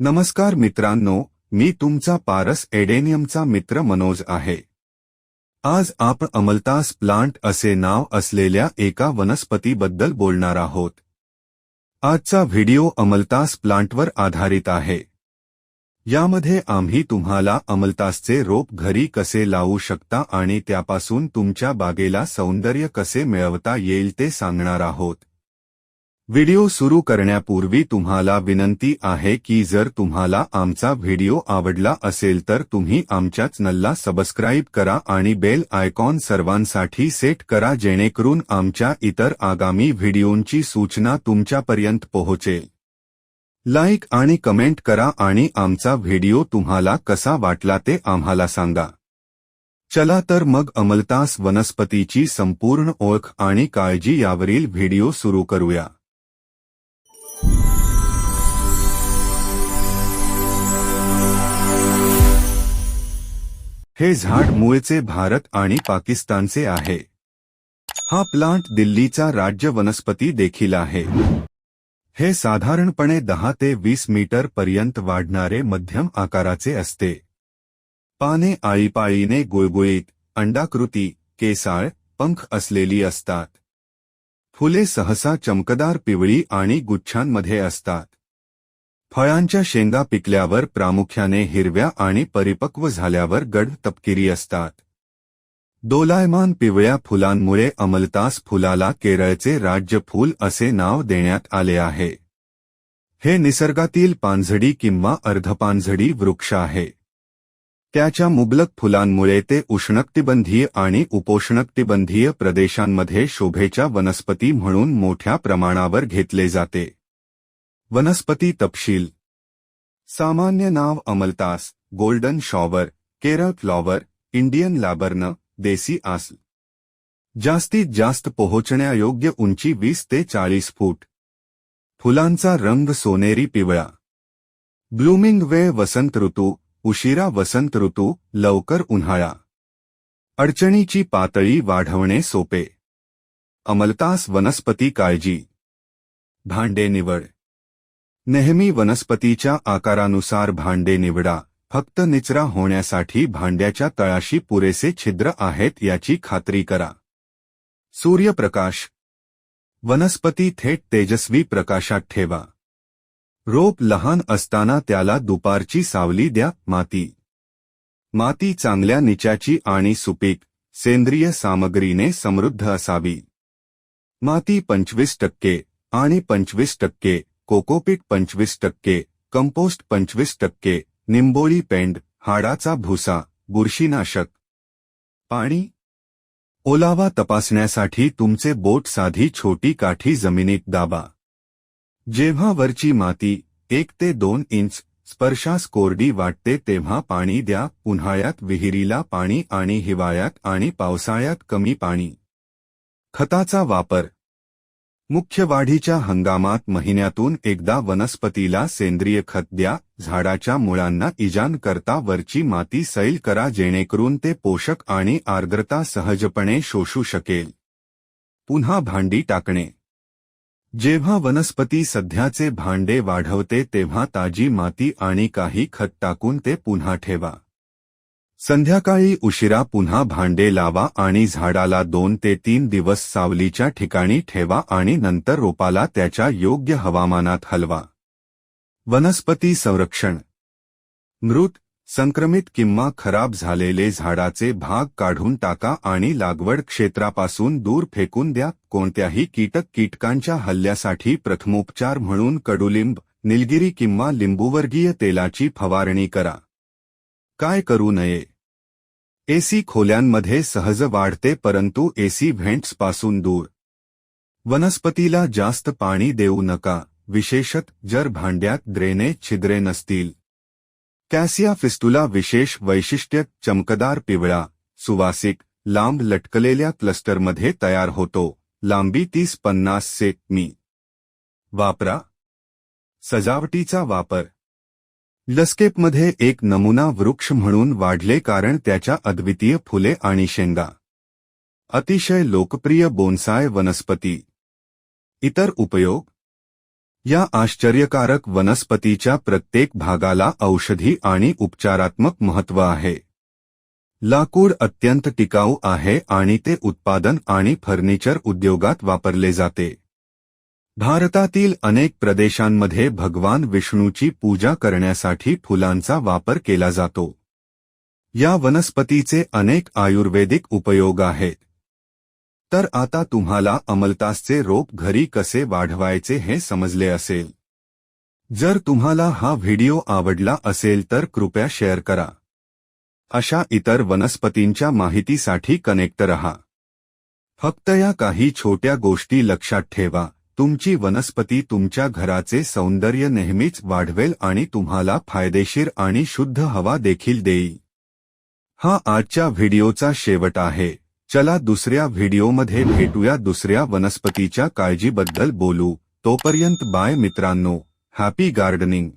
नमस्कार मित्रांनो मी तुमचा पारस एडेनियमचा मित्र मनोज आहे. आज आपण अमलतास प्लांट असे नाव असलेल्या एका वनस्पतीबद्दल बोलणार आहोत. आजचा व्हिडिओ अमलतास प्लांटवर आधारित आहे. यामध्ये आम्ही तुम्हाला अमलतासचे रोप घरी कसे लावू शकता आणि त्यापासून तुमच्या बागेला सौंदर्य कसे मिळवता येईल ते सांगणार आहोत. व्हिडिओ सुरू करण्यापूर्वी तुम्हाला विनंती आहे की जर तुम्हाला आमचा व्हिडिओ आवडला असेल तर तुम्ही आमच्या चॅनलला सबस्क्राईब करा आणि बेल आयकॉन सर्वांसाठी सेट करा जेणेकरून आमच्या इतर आगामी व्हिडिओंची सूचना तुमच्यापर्यंत पोहोचेल. लाईक आणि कमेंट करा आणि आमचा व्हिडिओ तुम्हाला कसा वाटला ते आम्हाला सांगा. चला तर मग अमलतास वनस्पतीची संपूर्ण ओळख आणि काळजी यावरील व्हिडिओ सुरू करूया. हे झाड मूळचे भारत आणि पाकिस्तानचे आहे. हा प्लांट दिल्लीचा राज्य वनस्पती देखील आहे. हे साधारणपणे दहा ते वीस मीटर पर्यंत वाढणारे मध्यम आकाराचे असते. पाने आळीपाळीने गुळगुळीत अंडाकृती केसाळ पंख असलेली असतात. फुले सहसा चमकदार पिवळी आणि गुच्छांमध्ये असतात. फळांच्या शेंगा पिकल्यावर प्रामुख्याने हिरव्या आणि परिपक्व झाल्यावर गड तपकिरी असतात. दोलायमान पिवळ्या फुलांमुळे अमलतास फुलाला केरळचे राज्य फूल असे नाव देण्यात आले आहे. हे निसर्गातील पानझडी किंवा अर्धपानझडी वृक्ष आहे. त्याच्या मुबलक फुलांमुळे ते उष्णकटिबंधीय आणि उपोष्णकटिबंधीय प्रदेशांमध्ये शोभेच्या वनस्पती म्हणून मोठ्या प्रमाणावर घेतले जाते. वनस्पती तपशील। सामान्य नाव Amaltas, golden shower Kerala flower, Indian laburnum, देसी आसल जास्तीत जास्त पोहोचण्यायोग्य उंची वीस ते चाळीस फूट। फुलांचा रंग सोनेरी पिवळा। ब्लूमिंग वेळ वसंत ऋतू, उशिरा वसंत ऋतू, लवकर उन्हाळा। अडचणीची पातळी वाढवणे सोपे। अमलतास वनस्पती काळजी। भांडे निवड। नेहमी वनस्पतीच्या आकारानुसार भांडे निवडा. फक्त निचरा होण्यासाठी भांड्याच्या तळाशी पुरेसे छिद्र आहेत याची खात्री करा. सूर्यप्रकाश. वनस्पती थेट तेजस्वी प्रकाशात ठेवा. रोप लहान असताना त्याला दुपारची सावली द्या माती. माती चांगल्या निच्याची आणि सुपीक सेंद्रिय सामग्रीने समृद्ध असावी. माती पंचवीस टक्के आणि पंचवीस टक्के कोकोपीट पंचवीस टक्के कंपोस्ट पंचवीस टक्के निंबोळी पेंड हाडाचा भुसा बुरशीनाशक. पाणी. ओलावा तपासण्यासाठी तुमचे बोट साधी छोटी काठी जमिनीत दाबा. जेव्हा वरची माती एक ते दोन इंच स्पर्शास कोरडी वाटते तेव्हा पाणी द्या उन्हाळ्यात विहिरीला पाणी आणि हिवाळ्यात आणि पावसाळ्यात कमी पाणी. खताचा वापर. मुख्य वाढीच्या हंगामात महिन्यातून एकदा वनस्पतीला सेंद्रिय खत द्या झाडाच्या मुळांना इजान करता वरची माती सैल करा जेणेकरून ते पोषक आणि आर्द्रता सहजपणे शोषू शकेल. पुन्हा भांडी टाकणे. जेव्हा वनस्पती सध्याचे भांडे वाढवते तेव्हा ताजी माती आणि काही खत टाकून ते पुन्हा ठेवा. संध्याकाळी उशिरा पुन्हा भांडे लावा आणि झाडाला दोन ते तीन दिवस सावलीच्या ठिकाणी ठेवा आणि नंतर रोपाला त्याच्या योग्य हवामानात हलवा. वनस्पती संरक्षण. मृत संक्रमित किंवा खराब झालेले झाडाचे भाग काढून टाका आणि लागवड क्षेत्रापासून दूर फेकून द्या. कोणत्याही कीटक कीटकांच्या हल्ल्यासाठी प्रथमोपचार म्हणून कडुलिंब निलगिरी किंवा लिंबूवर्गीय तेलाची फवारणी करा. काय करू नये? एसी खोल्यांमध्ये सहज वाढते परंतु एसी व्हेंट्सपासून दूर. वनस्पतीला जास्त पाणी देऊ नका विशेषत जर भांड्यात द्रेने छिद्रे नसतील. कॅसिया फिस्तुला विशेष वैशिष्ट्य चमकदार पिवळा सुवासिक लांब लटकलेल्या क्लस्टरमध्ये तयार होतो लांबी तीस पन्नास से मी वापरा. सजावटीचा वापर. लस्केपमध्ये एक नमुना वृक्ष म्हणून वाढले कारण त्याच्या अद्वितीय फुले आणि शेंगा. अतिशय लोकप्रिय बोन्साय वनस्पती. इतर उपयोग. या आश्चर्यकारक वनस्पतीच्या प्रत्येक भागाला औषधी आणि उपचारात्मक महत्त्व आहे. लाकूड अत्यंत टिकाऊ आहे आणि ते उत्पादन आणि फर्निचर उद्योगात वापरले जाते. भारतातील अनेक प्रदेशांमध्ये भगवान विष्णूची पूजा करण्यासाठी फुलांचा वापर केला जातो. या वनस्पतीचे अनेक आयुर्वेदिक उपयोग आहेत. तर आता तुम्हाला अमलतासचे रोप घरी कसे वाढवायचे हे समजले असेल. जर तुम्हाला हा व्हिडिओ आवडला असेल तर कृपया शेअर करा. अशा इतर वनस्पतींच्या माहितीसाठी कनेक्ट रहा. फक्त या काही छोट्या गोष्टी लक्षात ठेवा. तुमची वनस्पती तुमच्या घराचे सौंदर्य नेहमीच वाढवेल आणि तुम्हाला फायदेशीर आणि शुद्ध हवा देखील देईल. हा आजच्या व्हिडिओचा शेवट आहे. चला दुसऱ्या व्हिडिओमध्ये भेटूया दुसऱ्या वनस्पतीच्या काळजीबद्दल बोलू. तोपर्यंत बाय मित्रांनो. Happy gardening